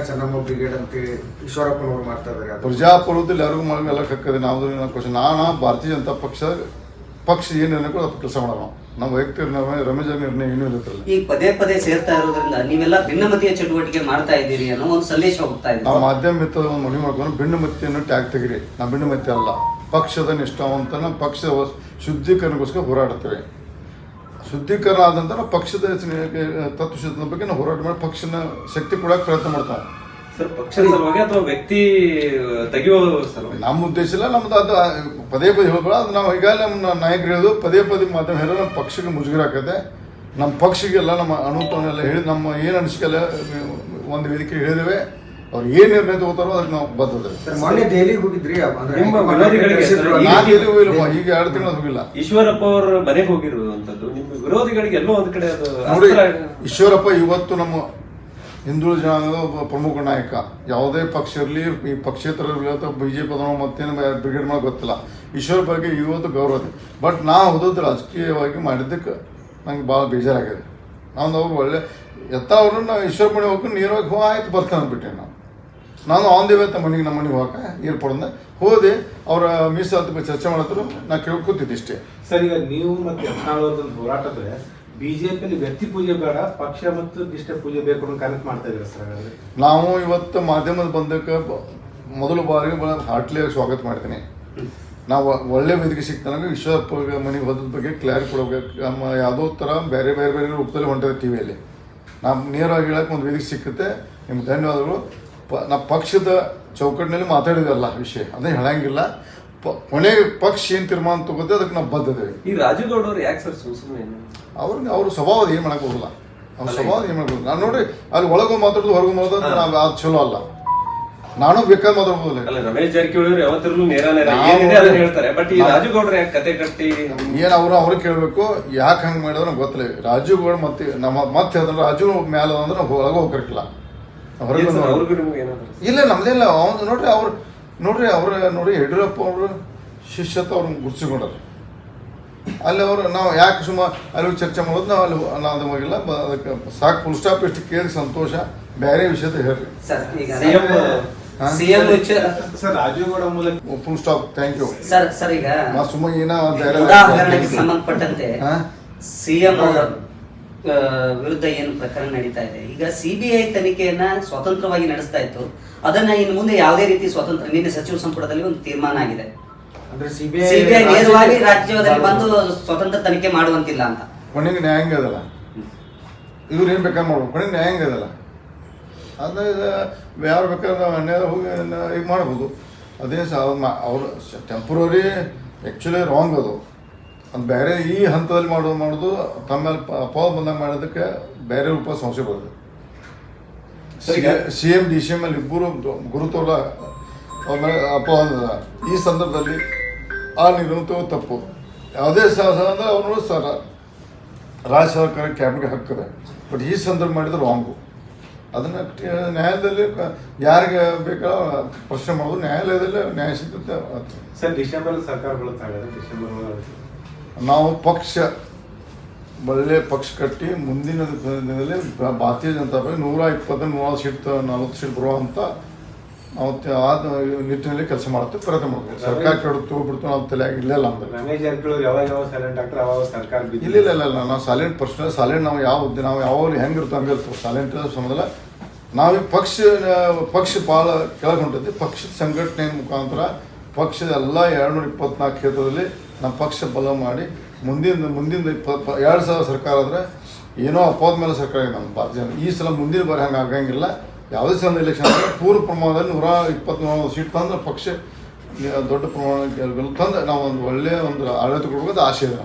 Chennamma brigade ಅಂತ ಈಶ್ವರಪ್ಪನವ್ರು ಮಾಡ್ತಾ ಇದ್ದಾರೆ ಪ್ರಜಾಪ್ರಭುತ್ವದಲ್ಲಿ ಯಾರಿಗೂ ಮಾಡಿ ಎಲ್ಲ ಕಕ್ಕದೆ ನಾವು ಕ್ವಶನ್ ನಾನು ಭಾರತೀಯ ಜನತಾ ಪಕ್ಷ ಪಕ್ಷ ಏನು ನಿರ್ಣಯ ಅದು ಕೆಲಸ ಮಾಡೋಣ ನಾವು ನಮ್ಮ ವೈಯಕ್ತಿಕ ನಿರ್ಣಯ ರಮೇಶ್ ನಿರ್ಣಯ ಏನೂ ಇರುತ್ತಲ್ಲ ಈ ಪದೇ ಪದೇ ಸೇರ್ತಾ ಇರೋದ್ರಿಂದ ನೀವೆಲ್ಲ ಭಿನ್ನಮತೀಯ ಚಟುವಟಿಕೆ ಮಾಡ್ತಾ ಇದ್ದೀರಿ ಅನ್ನೋ ಒಂದು ಸಂದೇಶ ಹೋಗ್ತಾ ಇದೆ. ನಾವು ಮಾಧ್ಯಮ ಮಿತ್ರ ಒಂದು ಮನವಿ ಮಾಡ್ಕೊಂಡು ಭಿನ್ನಮತಿಯನ್ನು ಟ್ಯಾಗ್ ತೆಗಿರಿ. ನಾವು ಭಿನ್ನಮತಿ ಅಲ್ಲ. ಪಕ್ಷದ ನಿಷ್ಠಾವಂತನ ಪಕ್ಷ ಶುದ್ಧೀಕರಣಕ್ಕೋಸ್ಕರ ಹೋರಾಡ್ತೇವೆ ಶುದ್ಧೀಕರಣ ಆದ ನಂತರ ಪಕ್ಷದ ತತ್ವಶುದ್ಧದ ಬಗ್ಗೆ ನಾವು ಹೋರಾಟ ಮಾಡಿ ಪಕ್ಷನ ಶಕ್ತಿ ಕೊಡಕ್ಕೆ ಪ್ರಯತ್ನ ಮಾಡ್ತಾರೆ. ಸರ್ ಪಕ್ಷದ ಸಲುವಾಗಿ ಅಥವಾ ವ್ಯಕ್ತಿ ತೆಗೆಯುವ ಸಲುವಾಗಿ? ನಮ್ಮ ಉದ್ದೇಶ ಇಲ್ಲ ನಮ್ದು ಅದು ಪದೇ ಪದೇ ಹೇಳ್ಬೇಡ. ಅದು ನಾವು ಈಗಾಗಲೇ ನಮ್ಮ ನಾಯಕರು ಹೇಳೋದು ಪದೇ ಪದೇ ಮಾಧ್ಯಮ ಹೇಳೋ ನಮ್ಮ ಪಕ್ಷಕ್ಕೆ ಮುಜುಗರ ಆಕತೆ. ನಮ್ಮ ಪಕ್ಷಕ್ಕೆಲ್ಲ ನಮ್ಮ ಅನುಭವನೆಲ್ಲ ಹೇಳಿ ನಮ್ಮ ಏನು ಅನಿಸಿಕೆಲ್ಲ ಒಂದು ವೇದಿಕೆ ಹೇಳಿದೇವೆ ಅವ್ರು ಏನು ನಿರ್ಣಯ ತಗೋತಾರೋ ಅದಕ್ಕೆ ನಾವು ಬದ್ಧತೆ. ಸರ್ ಮೊನ್ನೆ ದೆಹಲಿಗೆ ಹೋಗಿದ್ರಿ ಅಂದ್ರೆ ನಿಮ್ಮ ವಿರೋಧಿಗಳಿಗೆ. ಈ ನಾನು ಎಲ್ಲಿಗೂ ಹೋಗಿಲ್ಲಪ್ಪ ಈಗ ಎರಡು ತಿಂಗಳು ಹೋಗಿಲ್ಲ. ಈಶ್ವರಪ್ಪ ಅವರ ಮನೆಗೆ ಹೋಗಿರುವಂತದ್ದು. ನಿಮ್ಮ ವಿರೋಧಿಗಳಿಗೆ ಎಲ್ಲೋ ಒಂದ್ ಕಡೆ ಅದು ನೋಡಿ ಅಸ್ತ್ರ ಈಶ್ವರಪ್ಪ ಇವತ್ತು ನಮ್ಮ ಹಿಂದುಳಿದ ಜನಾಂಗದ ಒಬ್ಬ ಪ್ರಮುಖ ನಾಯಕ. ಯಾವುದೇ ಪಕ್ಷ ಇರಲಿ ಈ ಪಕ್ಷೇತರ ಇರಲಿ ಅಥವಾ ಬಿ ಜೆ ಪಿ ಮತ್ತೇನು ಬ್ರಿಗೇಡ್ ಮಾಡೋ ಗೊತ್ತಿಲ್ಲ. ಈಶ್ವರ ಬಗ್ಗೆ ಇವತ್ತು ಗೌರವ ಇದೆ. ಬಟ್ ನಾ ಹೋದದ್ದು ರಾಜಕೀಯವಾಗಿ ಮಾಡಿದ್ದಕ್ಕೆ ನಂಗೆ ಭಾಳ ಬೇಜಾರಾಗಿದೆ. ನಾನು ಅವ್ರು ಒಳ್ಳೆ ಎತ್ತ ಅವ್ರನ್ನ ಈಶ್ವರ ಮನೆ ಹೋಗಿ ನೀರಾಗಿ ಹೋ ಆಯ್ತು ಬರ್ತಾನೆ ಅಂದ್ಬಿಟ್ಟೆ ನಾವು. ನಾನು ಆನ್ ದಿ ವೇ ತಮ್ಮ ಮನೆಗೆ ನಮ್ಮ ಮನೆಗೆ ಹೋಗಕ್ಕೆ ಏರ್ಪೋರ್ಟ್ನ ಹೋದೆ. ಅವರ ಮೀಸಲಾತಿ ಬಗ್ಗೆ ಚರ್ಚೆ ಮಾಡತ್ರು ನಾ ಕೇಳ್ಕೊತಿದ್ದೆ ಇಷ್ಟೇ. ಸರ್ ಈಗ ನೀವು ಮತ್ತೆ ಯತ್ನಾಳ್ ಹೋರಾಟದ್ರೆ ಬಿಜೆಪಿಯಲ್ಲಿ ವ್ಯಕ್ತಿ ಪೂಜೆ ಬೇಡ ಪಕ್ಷ ಮತ್ತು ನಿಷ್ಠೆ ಪೂಜೆ ಬೇಕು ಅನ್ನೋ ಕನೆಕ್ಟ್ ಮಾಡ್ತಾ ಇದ್ದೀರಾ ಸರ್ ಹಾಗಾದ್ರೆ? ನಾವು ಇವತ್ತು ಮಾಧ್ಯಮದ ಬಂದಕ್ಕೆ ಮೊದಲು ಬಾರಿಗೆ ಹಾರ್ಟ್ಲಿ ಸ್ವಾಗತ ಮಾಡ್ತೀನಿ. ನಾವು ಒಳ್ಳೆ ವೇದಿಕೆ ಸಿಗ್ತಾನಾಗ ವಿಶ್ವಪ್ಪ ಮನೆಗೆ ಹೋದ ಬಗ್ಗೆ ಕ್ಲಾರಿಟಿ ಕೊಡಬೇಕು. ನಮ್ಮ ಯಾವುದೋ ಥರ ಬೇರೆ ಬೇರೆ ಬೇರೆ ರೂಪದಲ್ಲಿ ಹೊಂಟಿದೆ ಟಿ ವಿಯಲ್ಲಿ ನಾವು ನೇರವಾಗಿ ಹೇಳಕ್ಕೆ ಒಂದು ವೇದಿಕೆ ಸಿಕ್ಕುತ್ತೆ. ನಿಮ್ಗೆ ಧನ್ಯವಾದಗಳು. ಪ ಪಕ್ಷದ ಚೌಕಟ್ಟಿನಲ್ಲಿ ಮಾತಾಡಿದಲ್ಲ ವಿಷಯ. ಅದೇ ಹೇಳಂಗಿಲ್ಲ. ಕೊನೆ ಕೊನೆಗೆ ಪಕ್ಷ ಏನು ತೀರ್ಮಾನ ತಗೋದೆ ಅದಕ್ಕೆ ನಾವು ಬದ್ಧದೇವೆ ಈ ರಾಜೇಗೌಡರು ಅವ್ರು ಯಾಕೆ ಸರ್ ಸುಮ್ಮನೆ ಅವ್ರಿಗೆ ಅವ್ರ ಸ್ವಭಾವ ಏನು ಮಾಡಕ್ ಹೋಗಲ್ಲ. ಅವ್ರ ಸ್ವಭಾವ ಏನು ಮಾಡಕ್ ನಾನು ನೋಡ್ರಿ ಅಲ್ಲಿ ಒಳಗೂ ಮಾತಾಡೋದು ಹೊರಗೂ ಮಾತಾಡೋದು ನಾವು ಅದು ಚಲೋ ಅಲ್ಲ. ನಾನು ಬೇಕಾದ ಮಾತಾಡ್ಬೋದಿಲ್ಲ. ಅಲ್ಲ ರಮೇಶ್ ಜಾರಕಿಹೊಳಿ ಅವರು ಯಾವತ್ತಿರಲು ನೇರ ಹೇಳ್ತಾರೆ. ಬಟ್ ಈ ರಾಜುಗೌಡ್ರ ಯಾಕೆ ಕತೆ ಕಟ್ಟಿ? ಏನು ಅವ್ರು ಅವ್ರಿಗೆ ಕೇಳಬೇಕು ಯಾಕೆ ಹಂಗೆ ಮಾಡಿದ್ರೆ ಗೊತ್ತಿಲ್ಲ. ರಾಜು ಗೌಡ ಮತ್ತೆ ನಮ್ಮ ಮತ್ತೆ ಹೇಳಿದ್ರೆ ರಾಜು ಮ್ಯಾಲ ಅಂದ್ರೆ ಒಳಗೆ ಹೋಗಿರಕಿಲ್ಲ ಅವ್ರಿಗೂ ನಿಮ್ಗೆ ಏನಾದ್ರು ಇಲ್ಲ ನಮ್ದೆಲ್ಲ ಅವ್ನು ನೋಡ್ರಿ ಅವ್ರು ನೋಡ್ರಿ ಅವ್ರ ನೋಡಿ ಯಡಿಯೂರಪ್ಪ ಅವರು ಶಿಷ್ಯತ್ವ ಅವ್ರನ್ನ ಗುರ್ಸಿಕೊಂಡಾರ ಅಲ್ಲಿ ಅವರು ನಾವು ಯಾಕೆ ಸುಮ್ಮ ಅಲ್ಲಿ ಚರ್ಚೆ ಮಾಡೋದು ನಾವು ಅಲ್ಲಿ ಹೋಗಿಲ್ಲ ಅದಕ್ಕೆ ಸಾಕು ಫುಲ್ ಸ್ಟಾಪ್ ಎಷ್ಟು ಕೇಳಿ ಸಂತೋಷ. ಬೇರೆ ವಿಷಯದ ಹೇಳ್ರಿ. ಸರ್ ಈಗ ಸಿಎಂ ಹಾ? ಸಿಎಂ ಸರ್ ರಾಜೀವ್ಗೌಡ ಮೂಲಕ full stop thank you sir sir ಈಗ ನಾ ಸುಮ್ಮ ಏನೋ ಬೇರೆ ಸಂಬಂಧಪಟ್ಟಂತೆ ಹಾ? ಸಿಎಂ ವಿರುದ್ಧ ಏನು ಪ್ರಕರಣ ನಡೀತಾ ಇದೆ. ಈಗ ಸಿಬಿಐ ತನಿಖೆಯನ್ನ ಸ್ವತಂತ್ರವಾಗಿ ನಡೆಸ್ತಾ ಇತ್ತು. ಅದನ್ನ ಇನ್ನು ಮುಂದೆ ಯಾವುದೇ ರೀತಿ ಸ್ವತಂತ್ರ ನಿನ್ನೆ ಸಚಿವ ಸಂಪುಟದಲ್ಲಿ ಒಂದು ತೀರ್ಮಾನ ಆಗಿದೆ. ಅಂದ್ರೆ ಸಿಬಿಐ ನೇರವಾಗಿ ರಾಜ್ಯದಲ್ಲಿ ಬಂದು ಸ್ವತಂತ್ರ ತನಿಖೆ ಮಾಡುವಂತಿಲ್ಲ ಅಂತ. ಕೊನೆಗೆ ನ್ಯಾಯಾಂಗ ಅದಲ್ಲ ಇವ್ರು ಏನು ಬೇಕಾದ್ರೆ ಮಾಡ್ಬೇಕು? ಕೊನೆಗೆ ನ್ಯಾಯಾಂಗ ಅದಲ್ಲ ಅಂದ್ರೆ ಯಾರು ಬೇಕಾದ್ರೆ ಅನ್ಯಾಯ ಹೋಗಿ ಈಗ ಮಾಡ್ಬೋದು. ಅದೇ ಅವ್ರ ಅವರು ಟೆಂಪ್ರರಿ ಆ್ಯಕ್ಚುಲಿ ರಾಂಗ್ ಅದು. ಅದು ಬೇರೆ ಈ ಹಂತದಲ್ಲಿ ಮಾಡೋದು ಮಾಡೋದು ತಮ್ಮ ಮೇಲೆ ಪ- ಅಪವಾದ ಬಂದಾಗ ಮಾಡೋದಕ್ಕೆ ಬೇರೆ ರೂಪ ಸಮಸ್ಯೆ ಬರುತ್ತೆ C M D C M ಅಲ್ಲಿ ಇಬ್ಬರು ಗುರುತೋಲ ಅವ್ರ ಮೇಲೆ ಅಪವಾದ ಈ ಸಂದರ್ಭದಲ್ಲಿ ಆ ನಿರ್ಮಿತವು ತಪ್ಪು. ಯಾವುದೇ ಶಾಸನ ಅಂದ್ರೆ ಅವನು ಸರ ರಾಜ್ಯ ಸರ್ಕಾರ ಕ್ಯಾಬಿನೆಟ್ ಹಾಕ್ತದೆ ಬಟ್ ಈ ಸಂದರ್ಭ ಮಾಡಿದ್ರೆ ರಾಂಗು ಅದನ್ನು ನ್ಯಾಯಾಲಯದಲ್ಲಿ ಯಾರಿಗೆ ಬೇಕಾ ಪ್ರಶ್ನೆ ಮಾಡೋದು ನ್ಯಾಯಾಲಯದಲ್ಲಿ ನ್ಯಾಯ ಸಿಗುತ್ತೆ. ಸರ್ ಡಿಸೆಂಬರ್ ಸರ್ಕಾರ ಬೀಳುತ್ತೆ ಡಿಸೆಂಬರ್. ನಾವು ಪಕ್ಷ ಒಳ್ಳೆ ಪಕ್ಷ ಕಟ್ಟಿ ಮುಂದಿನ ದಿನದಲ್ಲಿ ಭಾರತೀಯ ಜನತಾ ಪಾರ್ಟಿ ನೂರ ಇಪ್ಪತ್ತು ನೂರ ಸೀಟ್ ನಲವತ್ತು ಸೀಟ್ ಬರುವಂತ ನಾವು ಆ ನಿಟ್ಟಿನಲ್ಲಿ ಕೆಲಸ ಮಾಡುತ್ತೆ ಪ್ರಯತ್ನ ಮಾಡ್ತೀವಿ. ಸರ್ಕಾರ ಕೆಡುತ್ತು ಬಿಡ್ತು ನಾವು ತಲೆಯಾಗಿ ಇಲ್ಲ ಅಂತ ಬಿದ್ದು- ಇಲ್ಲ ಇಲ್ಲ ಇಲ್ಲ ನಾವು ಸೈಲೆಂಟ್ ಪರ್ಸನಲ್ ಸೈಲೆಂಟ್ ನಾವು ಯಾವ ನಾವು ಯಾವ ಹೆಂಗಿರ್ತೋ ಹಂಗಿರ್ತೀವಿ ಸೈಲೆಂಟ್ ಸಂಬಂಧ ನಾವು ಈ ಪಕ್ಷ ಪಕ್ಷ ಭಾಳ ಕೆಳಗೆ ಹೊಂಟೈತಿ ಪಕ್ಷದ ಸಂಘಟನೆ ಮುಖಾಂತರ ಪಕ್ಷದ ಎಲ್ಲ ಎರಡ್ನೂರ ಇಪ್ಪತ್ನಾಲ್ಕು ಕ್ಷೇತ್ರದಲ್ಲಿ ನಮ್ಮ ಪಕ್ಷ ಬಲ ಮಾಡಿ ಮುಂದಿನ ಮುಂದಿನ ಇಪ್ಪತ್ತು ಎರಡು ಸಾವಿರ ಸರ್ಕಾರ ಆದರೆ ಏನೋ ಅಪವಾದ ಮೇಲೆ ಸರ್ಕಾರ ನಮ್ಮ ಭಾರತೀಯ ಜನ. ಈ ಸಲ ಮುಂದಿನ ಬಾರಿ ಹಂಗೆ ಆಗಂಗಿಲ್ಲ. ಯಾವುದೇ ಸಲ ಎಲೆಕ್ಷನ್ ಆದರೆ ಪೂರ್ವ ಪ್ರಮಾಣದಲ್ಲಿ ನೂರ ಇಪ್ಪತ್ತ್ಮೂರು ಸೀಟ್ ತಂದ್ರೆ ಪಕ್ಷ ದೊಡ್ಡ ಪ್ರಮಾಣ ತಂದು ನಾವು ಒಂದು ಒಳ್ಳೆಯ ಒಂದು ಆಡಳಿತ ಕೊಡೋದು ಆಸೆ ಇದೆ